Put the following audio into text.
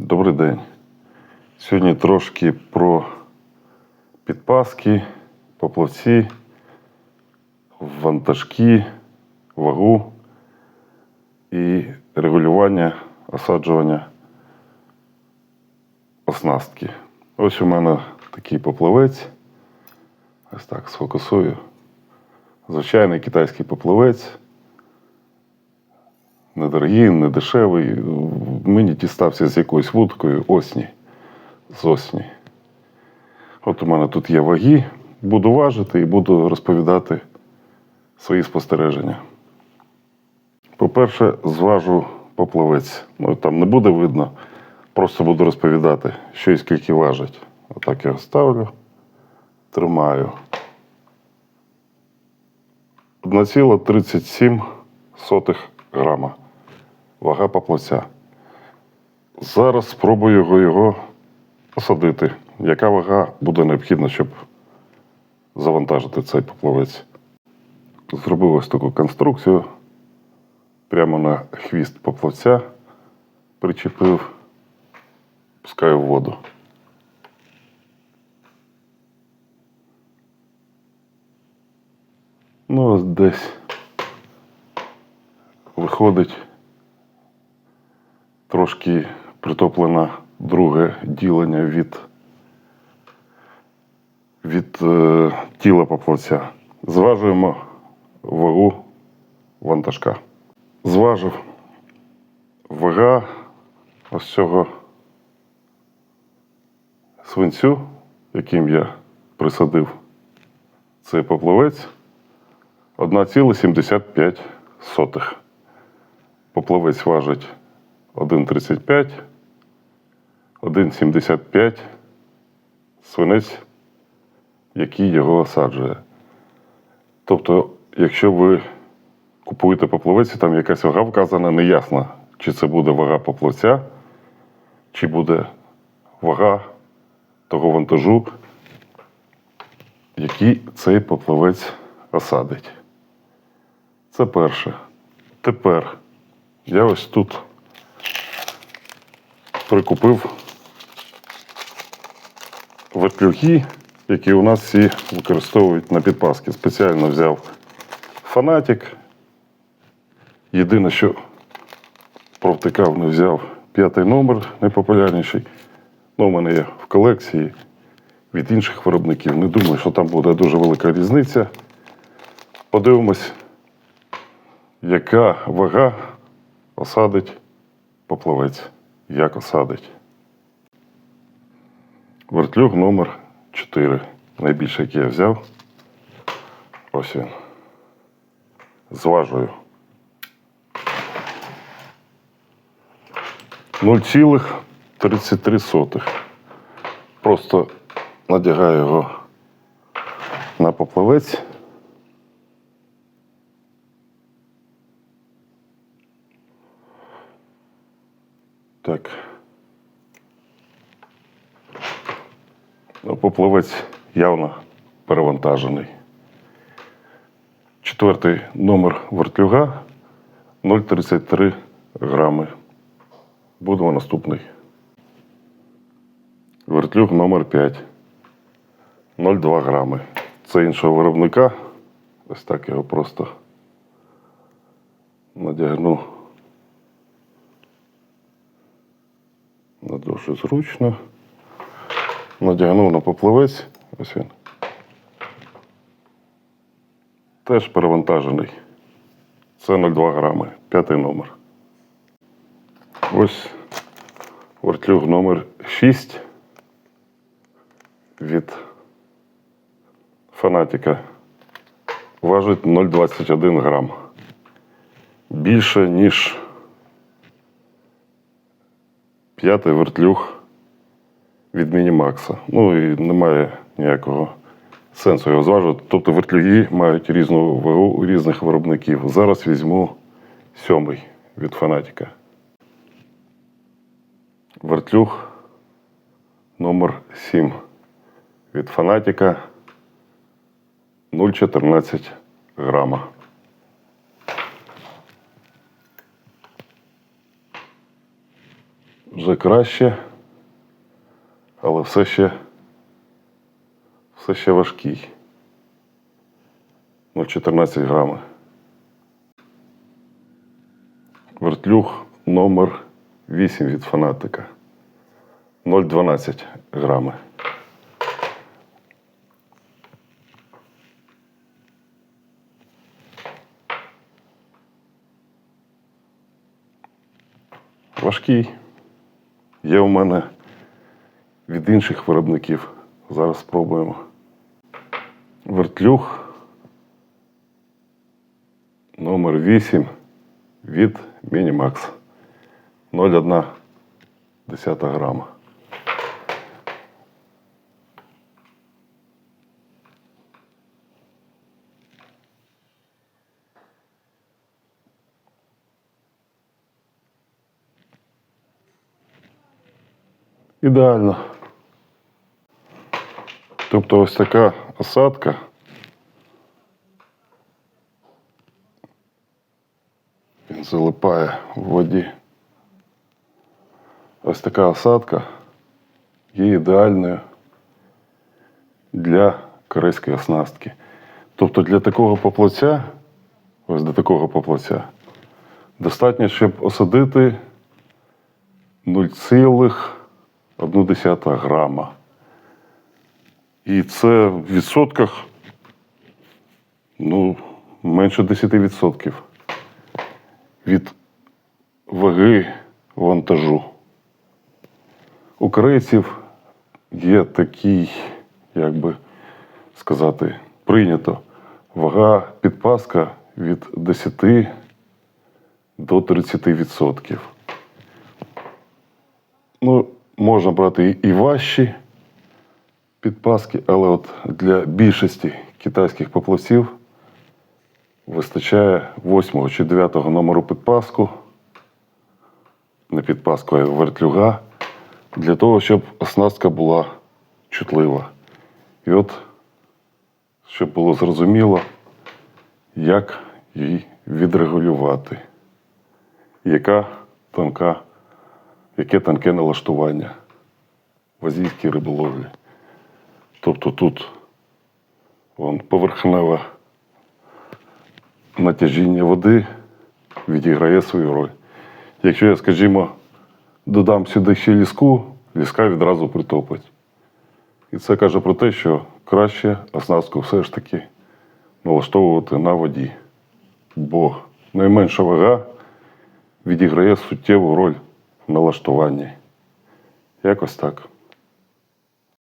Добрий день. Сьогодні трошки про підпаски, поплавці, вантажки, вагу і регулювання осаджування оснастки. Ось у мене такий поплавець. Ось так сфокусую. Звичайний китайський поплавець. Недорогий, не дешевий. Мені дістався з якоюсь вудкою осні. З осні. От у мене тут є ваги. Буду важити і буду розповідати свої спостереження. По-перше, зважу поплавець. Ну, там не буде видно. Просто буду розповідати, що і скільки важить. Отак його ставлю, тримаю. 1,37 грама. Вага поплавця. Зараз спробую його, посадити. Яка вага буде необхідна, щоб завантажити цей поплавець? Зробив ось таку конструкцію. Прямо на хвіст поплавця причепив, пускаю в воду. Ну, ось десь виходить трошки притоплено друге ділення від, від е, тіла поплавця. Зважуємо вагу вантажка. Зважив вага ось цього свинцю, яким я присадив цей поплавець. 1,75. Поплавець важить 1,35, 1,75 свинець, який його осаджує. Тобто, якщо ви купуєте поплавець, там якась вага вказана, неясно, чи це буде вага поплавця, чи буде вага того вантажу, який цей поплавець осадить. Це перше. Тепер я ось тут прикупив вертлюги, які у нас всі використовують на підпаски. Спеціально взяв фанатик. Єдине, що провтикав, не взяв п'ятий номер, найпопулярніший. Ну, у мене є в колекції від інших виробників. Не думаю, що там буде дуже велика різниця. Подивимось, яка вага осадить поплавець. Як осадить. Вертлюг номер 4. Найбільший, який я взяв. Ось він. Зважую. 0,33. Просто надягаю його на поплавець. Так. Ну, Поплавець явно перевантажений. Четвертий номер вертлюга 0,33 грами. Будемо наступний. Вертлюг номер 5 0,2 грами. Це іншого виробника. Ось так його просто надягну. Не дуже зручно. Надягнув на поплавець. Ось він. Теж перевантажений. Це 0,2 грами. П'ятий номер. Ось вертлюг номер 6 від фанатика. Важить 0,21 грам. Більше, ніж п'ятий вертлюг від Мінімакса. Ну і немає ніякого сенсу його зважувати. Тобто вертлюги мають різну вагу у різних виробників. Зараз візьму сьомий від фанатика. Вертлюг номер 7 від фанатика 0,14 грама. Краще, але все ще, все ще важкий. 0,14 грами. Вертлюг номер 8 від фанатика. 0,12 грами. Важкий. Є в мене від інших виробників. Зараз спробуємо. Вертлюг номер 8 від Мінімакс. 0,1 грама. Ідеально. Тобто ось така осадка. Він залипає в воді. Ось така осадка є ідеальною для корейської оснастки. Тобто для такого поплавця, ось до такого поплавця, достатньо, щоб осадити 0,1 грама. І це в відсотках ну, менше 10% від ваги вантажу. У корейців є такий, як би сказати, прийнято вага підпаска від 10 до 30%. Ну, можна брати і важчі підпаски, але от для більшості китайських поплавців вистачає 8 чи 9 номеру підпаску, не підпаску, а вертлюга, для того, щоб оснастка була чутлива. І от, щоб було зрозуміло, як її відрегулювати, яка тонка, яке тонке налаштування в азійській риболовлі. Тобто тут вон, поверхневе натяжіння води відіграє свою роль. Якщо я, скажімо, додам сюди ще ліску, ліска відразу притопить. І це каже про те, що краще оснастку все ж таки налаштовувати на воді. Бо найменша вага відіграє суттєву роль налаштуванні. Якось так.